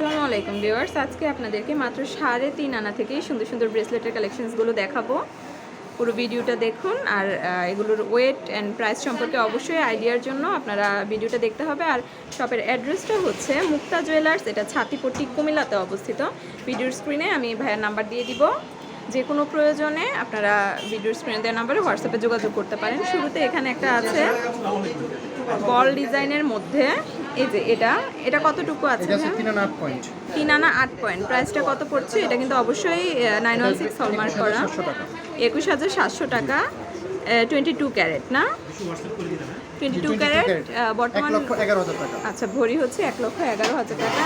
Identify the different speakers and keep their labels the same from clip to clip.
Speaker 1: আসসালামু আলাইকুম ভিউয়ার্স। আজকে আপনাদেরকে মাত্র সাড়ে তিন আনা থেকেই সুন্দর সুন্দর ব্রেসলেটের কালেকশনসগুলো দেখাবো। পুরো ভিডিওটা দেখুন আর এগুলোর ওয়েট অ্যান্ড প্রাইস সম্পর্কে অবশ্যই আইডিয়ার জন্য আপনারা ভিডিওটা দেখতে হবে। আর শপের অ্যাড্রেসটা হচ্ছে মুক্তা জুয়েলার্স এটা ছাতিপট্টি কুমিল্লাতে অবস্থিত। ভিডিওর স্ক্রিনে আমি ভাইয়ের নাম্বার দিয়ে দিব। যে কোনো প্রয়োজনে আপনারা ভিডিওর স্ক্রিনে দেওয়ার নাম্বারে হোয়াটসঅ্যাপে যোগাযোগ করতে পারেন। শুরুতে এখানে একটা আছে। বল ডিজাইনের মধ্যে এই যে এটা এটা কতটুকু আছে
Speaker 2: এটা হচ্ছে তিন আনা আট পয়েন্ট।
Speaker 1: প্রাইসটা কত পড়ছে? এটা কিন্তু অবশ্যই নাইন ওয়ান সিক্স হলমার্ক করা। একুশ হাজার সাতশো টাকা। টোয়েন্টি টু ক্যারেট না? Twenty two
Speaker 2: 22
Speaker 1: carat. বর্তমান আচ্ছা ভরি হচ্ছে এক লক্ষ এগারো হাজার টাকা।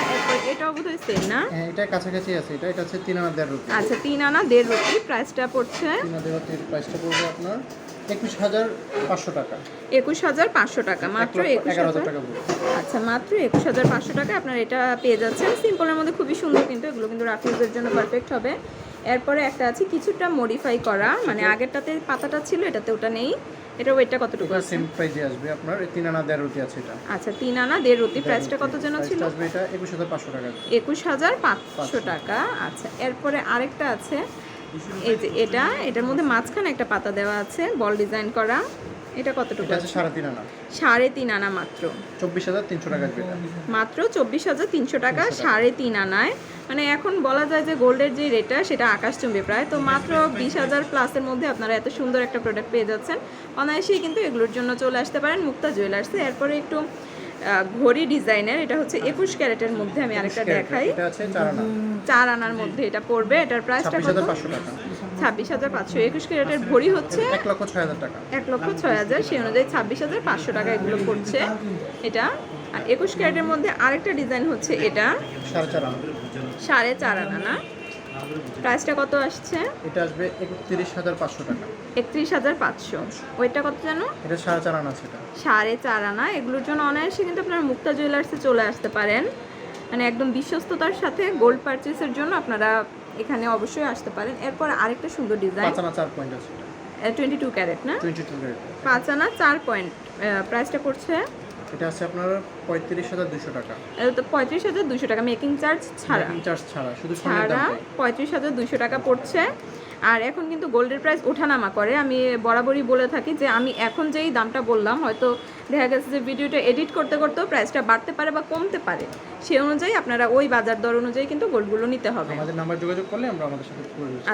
Speaker 1: এটাও বোধহয় সেম না?
Speaker 2: হ্যাঁ এটা কাছাকাছি আছে। এটা এটা হচ্ছে তিন আনা দেড় রুপি।
Speaker 1: আচ্ছা তিন আনা দেড় রুপি। প্রাইসটা পড়ছে?
Speaker 2: তিন আনা দেড় রুপির প্রাইসটা পড়বে আপনার একুশ হাজার পাঁচশো টাকা।
Speaker 1: একুশ হাজার পাঁচশো টাকা মাত্র একুশ
Speaker 2: হাজার
Speaker 1: আচ্ছা মাত্র একুশ হাজার পাঁচশো টাকা আপনার এটা পেয়ে যাচ্ছেন। সিম্পলের মধ্যে খুবই সুন্দর কিন্তু এগুলো কিন্তু রাফিউজের জন্য পারফেক্ট হবে। এরপরে একটা আছে কিছুটা মডিফাই করা মানে আগেরটাতে পাতাটা ছিল এটাতে ওটা নেই। এটা ওয়েটটা কতটুকু আছে?
Speaker 2: সেম প্রাইজে আসবে আপনার এই তিন আনা দেড় রুপি আছে এটা।
Speaker 1: আচ্ছা তিন আনা দেড় রুটি প্রাইসটা কত যেন ছিল?
Speaker 2: আসবে এটা একুশ হাজার পাঁচশো টাকা।
Speaker 1: একুশ হাজার পাঁচশো। টাকা আচ্ছা। এরপরে আরেকটা আছে এই যে এটা এটার মধ্যে মাঝখানে একটা পাতা দেওয়া আছে বল ডিজাইন করা। এটা কতটুকু আছে?
Speaker 2: সাড়ে তিন আনা।
Speaker 1: সাড়ে তিন আনা মাত্র।
Speaker 2: চব্বিশ হাজার তিনশো টাকা
Speaker 1: মাত্র চব্বিশ হাজার তিনশো টাকা সাড়ে তিন আনায়। মানে এখন বলা যায় যে গোল্ডের যে রেটটা সেটা আকাশচুম্বী প্রায়। তো মাত্র বিশ হাজার প্লাসের মধ্যে আপনারা এত সুন্দর একটা প্রোডাক্ট পেয়ে যাচ্ছেন। অনায়াসেই কিন্তু এগুলোর জন্য চলে আসতে পারেন মুক্তা জুয়েলার্সে এরপরে একটু ঘড়ি ডিজাইনের এটা হচ্ছে একুশ ক্যারেটের মধ্যে আমি আরেকটা দেখাই।
Speaker 2: চার
Speaker 1: আনার মধ্যে এটা পড়বে এটার প্রাইসটা কত? ছাব্বিশ হাজার পাঁচশো একুশ ক্যারেটের ভরি হচ্ছে
Speaker 2: এক লক্ষ ছয় হাজার টাকা।
Speaker 1: এক লক্ষ ছয় হাজার সেই অনুযায়ী ছাব্বিশ হাজার পাঁচশো টাকা এগুলো পড়ছে। এটা আর একুশ ক্যারেটের মধ্যে আরেকটা ডিজাইন হচ্ছে এটা।
Speaker 2: সাড়ে চার আনা।
Speaker 1: সাড়ে চার আনা না? প্রাইসটা কত আসছে?
Speaker 2: এটা আসবে একত্রিশ হাজার পাঁচশো টাকা।
Speaker 1: একত্রিশ হাজার পাঁচশো। ওইটা কত যেন
Speaker 2: এটা সাড়ে চার আনা এটা
Speaker 1: সাড়ে চার আনা। এগুলোর জন্য অনায়াসে কিন্তু আপনারা মুক্তা জুয়েলার্সে চলে আসতে পারেন। মানে একদম বিশ্বস্ততার সাথে গোল্ড পারচেসের জন্য আপনারা এখানে অবশ্যই আসতে পারেন। এরপর আরেকটা সুন্দর ডিজাইন
Speaker 2: পাঁচ আনা চার পয়েন্ট আছে
Speaker 1: টোয়েন্টি টু ক্যারেট না?
Speaker 2: টোয়েন্টি টু
Speaker 1: পাঁচ আনা চার পয়েন্ট প্রাইসটা পড়ছে?
Speaker 2: এটা আছে আপনার পঁয়ত্রিশ হাজার দুশো টাকা।
Speaker 1: তো পঁয়ত্রিশ হাজার দুশো টাকা মেকিং চার্জ ছাড়া।
Speaker 2: মেকিং চার্জ ছাড়া শুধু
Speaker 1: ছাড়া পঁয়ত্রিশ হাজার দুশো টাকা পড়ছে। আর এখন কিন্তু গোল্ডের প্রাইস ওঠানামা করে। আমি বরাবরই বলে থাকি যে আমি এখন যেই দামটা বললাম হয়তো দেখা গেছে যে ভিডিওটা এডিট করতে করতেও প্রাইসটা বাড়তে পারে বা কমতে পারে। সেই অনুযায়ী আপনারা ওই বাজার দর অনুযায়ী কিন্তু গোল্ডগুলো নিতে হবে।
Speaker 2: আমাদের নাম্বার যোগাযোগ করলে আমরা আমাদের সাথে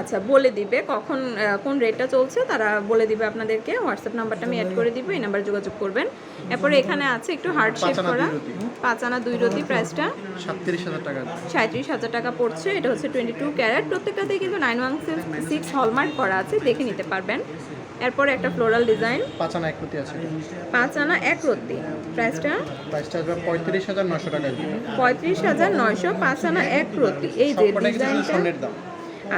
Speaker 1: আচ্ছা বলে দিবে কখন কোন রেটটা চলছে তারা বলে দিবে আপনাদেরকে। হোয়াটসঅ্যাপ নাম্বারটা আমি অ্যাড করে দিব এই নাম্বারে যোগাযোগ করবেন। এরপরে এখানে আছে একটু হার্ড শেপ
Speaker 2: পাঁচ আনা।
Speaker 1: পাঁচ আনা দুই রতি প্রাইসটা?
Speaker 2: সাতত্রিশ হাজার টাকা।
Speaker 1: সাঁত্রিশ হাজার টাকা পড়ছে। এটা হচ্ছে টোয়েন্টি টু ক্যারেট প্রত্যেকটাতেই কিন্তু নাইন ওয়ান সিক্স হলমার্ক করা আছে। দেখে নিতে পারবেন। এরপরে একটা ফ্লোরাল ডিজাইন
Speaker 2: পাঁচ আনা এক প্রতি আছে।
Speaker 1: পাঁচ আনা এক রত্তি প্রাইসটা?
Speaker 2: প্রাইসটা আসবে পঁয়ত্রিশ হাজার নশো টাকা
Speaker 1: পঁয়ত্রিশ হাজার নয়শো পাঁচ আনা এক রত্তি এই যে ডিজাইনটা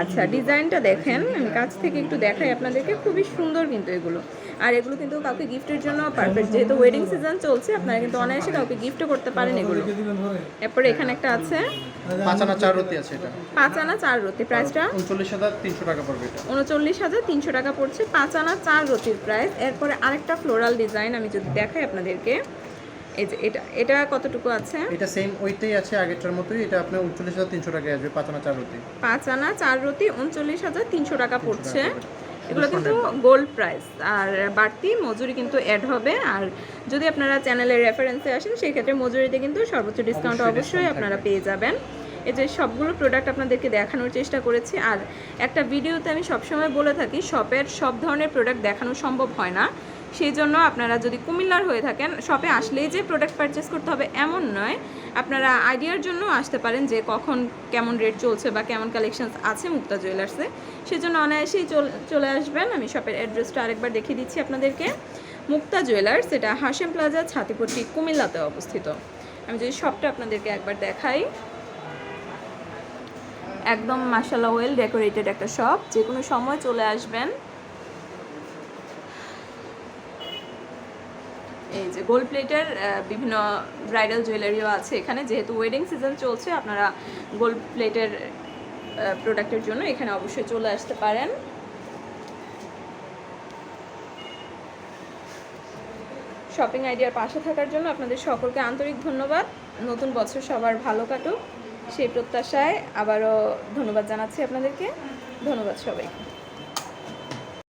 Speaker 1: আচ্ছা ডিজাইনটা দেখেন আমি কাছ থেকে একটু দেখাই আপনাদেরকে খুবই সুন্দর কিন্তু এগুলো। আর এগুলো কিন্তু কাউকে গিফটের জন্য পারফেক্ট যেহেতু ওয়েডিং সিজন চলছে আপনারা কিন্তু অনায়াসে কাউকে গিফটও করতে পারেন এগুলো। এরপরে এখানে একটা আছে।
Speaker 2: পাঁচ আনা চার রতি আছে এটা।
Speaker 1: পাঁচ আনা চার রতি প্রাইসটা
Speaker 2: উনচল্লিশ হাজার তিনশো টাকা পড়বে এটা।
Speaker 1: উনচল্লিশ হাজার তিনশো টাকা পড়ছে পাঁচ আনা চার রতির প্রাইস এরপরে আরেকটা ফ্লোরাল ডিজাইন আমি যদি দেখাই আপনাদেরকে। এই যে এটা এটা কতটুকু আছে?
Speaker 2: এটা সেম ওইটাই আছে আগেরটার মতোই এটা আপনার উনচল্লিশ হাজার তিনশো টাকা আসবে পাঁচ আনা চার রতি
Speaker 1: পাঁচ আনা চার রতি উনচল্লিশ হাজার তিনশো টাকা পড়ছে। এগুলো কিন্তু গোল্ড প্রাইস আর বাড়তি মজুরি কিন্তু অ্যাড হবে। আর যদি আপনারা চ্যানেলের রেফারেন্সে আসেন সেই ক্ষেত্রে মজুরিতে কিন্তু সর্বোচ্চ ডিসকাউন্ট
Speaker 2: অবশ্যই
Speaker 1: আপনারা পেয়ে যাবেন। এই যে সবগুলো প্রোডাক্ট আপনাদেরকে দেখানোর চেষ্টা করেছি। আর একটা ভিডিওতে আমি সবসময় বলে থাকি শপের সব ধরনের প্রোডাক্ট দেখানো সম্ভব হয় না। সেই জন্য আপনারা যদি কুমিল্লার হয়ে থাকেন শপে আসলেই যে প্রোডাক্ট পারচেস করতে হবে এমন নয়। আপনারা আইডিয়ার জন্য আসতে পারেন যে কখন কেমন রেট চলছে বা কেমন কালেকশনস আছে মুক্তা জুয়েলার্সে সেজন্য অনায়াসেই চল- আসবেন। আমি শপের অ্যাড্রেসটা আরেকবার দেখিয়ে দিচ্ছি আপনাদেরকে। মুক্তা জুয়েলার্স এটা হাসেম প্লাজা ছাতিপট্টি, কুমিল্লাতে অবস্থিত। আমি যদি শপটা আপনাদেরকে একবার দেখাই। একদম মাসাল্লা ওয়েল ডেকোরেটেড একটা শপ যে কোনো সময় চলে আসবেন। এই যে গোল্ড প্লেটের বিভিন্ন ব্রাইডাল জুয়েলারিও আছে এখানে। যেহেতু ওয়েডিং সিজন চলছে, আপনারা গোল্ড প্লেটের প্রোডাক্টের জন্য এখানে অবশ্যই চলে আসতে পারেন। শপিং আইডিয়ার পাশে থাকার জন্য আপনাদের সকলকে আন্তরিক ধন্যবাদ। নতুন বছর সবার ভালো কাটুক। সেই প্রত্যাশায় আবারও ধন্যবাদ জানাচ্ছি আপনাদেরকে। ধন্যবাদ সবাইকে।